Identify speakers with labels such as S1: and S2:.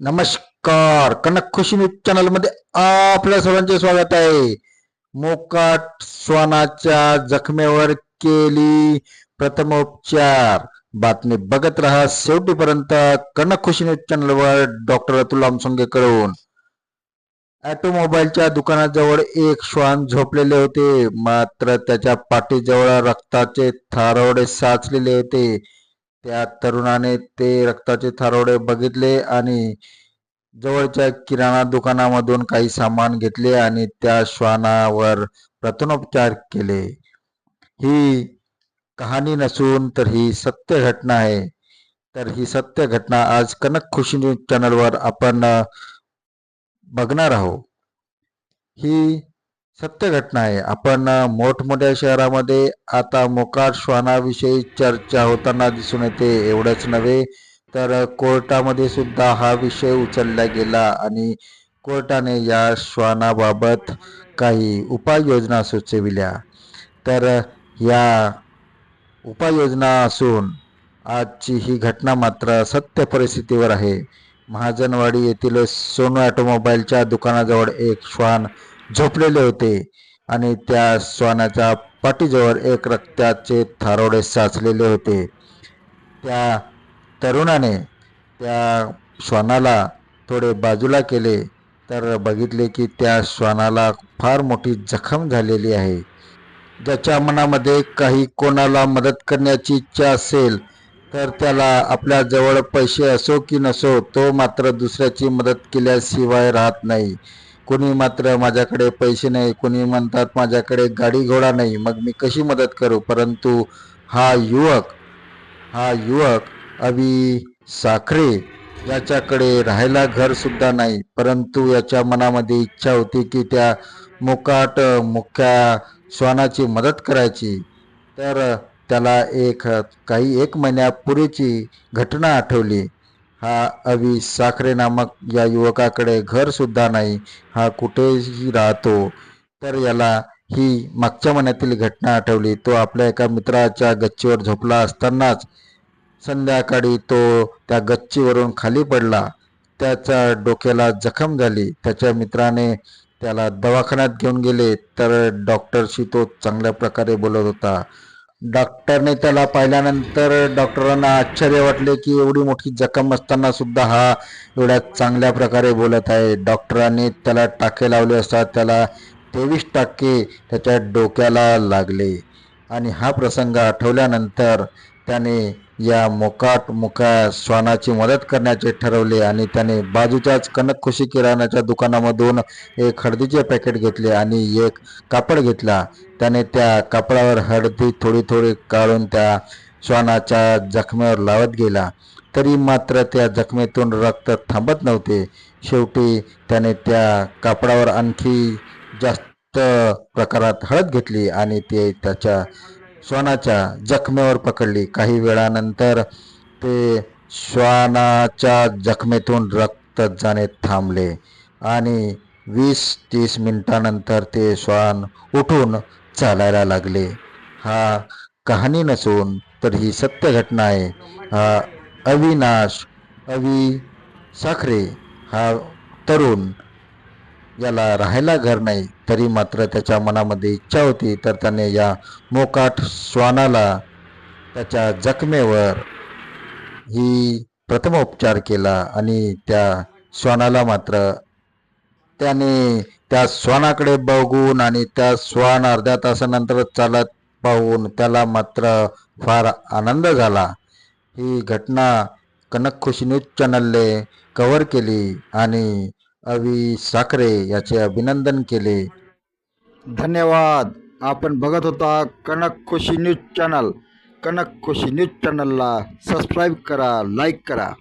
S1: नमस्कार. कनक खुशी न्यूज चॅनलमध्ये आपल्या सर्वांचे स्वागत आहे. मोकाट स्वानाच्या जखमेवर केली प्रथमोपचार बातमी बघत राहा शेवटीपर्यंत कनक खुशी न्यूज चॅनल वर डॉक्टर अतुल आमसंगे कडून ऑटोमोबाईलच्या दुकानाजवळ एक श्वान झोपलेले होते. मात्र त्याच्या पाठीजवळ रक्ताचे थारोडे साचलेले होते. त्या तरुणाने ते रक्ताचे थारोडे बघितले आणि जवळच्या किराणा दुकानामधून काही सामान घेतले आणि त्या श्वानावर प्रथमोपचार केले. ही कहाणी नसून तर ही सत्य घटना आहे. तर ही सत्य घटना आज कनक खुशी न्यूज चॅनलवर आपण बघणार आहोत. ही सत्य घटना आहे. आपण मोठमोठ्या शहरामध्ये आता मोकाट श्वानाविषयी चर्चा होताना दिसून येते. एवढंच नव्हे तर कोर्टामध्ये सुद्धा हा विषय उचलला गेला आणि कोर्टाने या श्वानाबाबत काही उपाययोजना सुचविल्या. तर या उपाययोजना असून आजची ही घटना मात्र सत्य परिस्थितीवर आहे. महाजनवाडी येथील सोनू ऑटोमोबाईलच्या दुकानाजवळ एक श्वान झोपलेले होते आणि त्या श्वानाच्या पाठीजवळ एक रक्ताचे थारोडे साचलेले होते. त्या तरुणाने त्या श्वानाला थोडे बाजूला केले तर बघितले की त्या श्वानाला फार मोठी जखम झालेली आहे. ज्याच्या मनामध्ये काही कोणाला मदत करण्याची इच्छा असेल तर त्याला आपल्याजवळ पैसे असो की नसो तो मात्र दुसऱ्याची मदत केल्याशिवाय राहत नाही. कोणी मात्र माझ्याकडे पैसे नाही कोणी म्हणतात माझ्याकडे गाडी घोडा नाही मग मी कशी मदत करू? परंतु हा युवक हा युवक अवी साखरे याच्याकडे राहायला घरसुद्धा नाही. परंतु याच्या मनामध्ये इच्छा होती की त्या मुकाट मुख्या श्वानाची मदत करायची. तर त्याला एक काही एक महिन्यापूर्वीची घटना आठवली. हा अवी साखरे नामक या युवकाकडे घर सुद्धा नाही हा कुठेही राहतो. तर याला ही मागच्या महिन्यातील घटना आठवली. तो आपल्या एका मित्राच्या गच्चीवर झोपला असतानाच संध्याकाळी तो त्या गच्चीवरून खाली पडला. त्याच्या डोक्याला जखम झाली. त्याच्या मित्राने त्याला दवाखान्यात घेऊन गेले. तर डॉक्टरशी तो चांगल्या प्रकारे बोलत होता. डॉक्टरने त्याला पाहिल्यानंतर डॉक्टरांना आश्चर्य वाटले की एवढी मोठी जखम असताना सुद्धा हा एवढ्या चांगल्या प्रकारे बोलत आहे. डॉक्टरांनी त्याला टाके लावले असता त्याला तेवीस टाके त्याच्या डोक्याला लागले. आणि हा प्रसंग आठवल्यानंतर त्याने या मोकाट मुका श्वानाची मदत करण्याचे ठरवले आणि त्याने बाजूच्याच कनक खुशी किराणाच्या दुकानामधून एक हळदीचे पॅकेट घेतले आणि एक कापड घेतला. त्याने त्या कापडावर हळदी थोडी थोडी काढून त्या श्वानाच्या जखमेवर लावत गेला. तरी मात्र त्या जखमेतून रक्त थांबत नव्हते. शेवटी त्याने त्या कापडावर आणखी जास्त प्रकारात हळद घेतली आणि ते त्याच्या श्वानाच्या जखमेवर पकडली. काही वेळानंतर ते श्वानाच्या जखमेतून रक्त जाणे थांबले आणि वीस तीस मिनिटानंतर ते श्वान उठून चालायला लागले. हा कहाणी नसून तर ही सत्य घटना आहे. हा अविनाश अवि साखरे हा तरुण याला राहायला घर नाही तरी मात्र त्याच्या मनामध्ये इच्छा होती तर त्याने या मोकाट श्वानाला त्याच्या जखमेवर ही प्रथमोपचार केला आणि त्या श्वानाला मात्र त्याने त्या श्वानाकडे बघून आणि त्या श्वान अर्ध्या तासानंतर चालत पाहून त्याला मात्र फार आनंद झाला. ही घटना कनक खुशी न्यूज चॅनलने कव्हर केली आणि अवी साखरे याचे अभिनंदन केले.
S2: धन्यवाद. आपण बघत होता Kanak Khushi news channel. Kanak Khushi news चॅनलला सबस्क्राईब करा लाईक करा.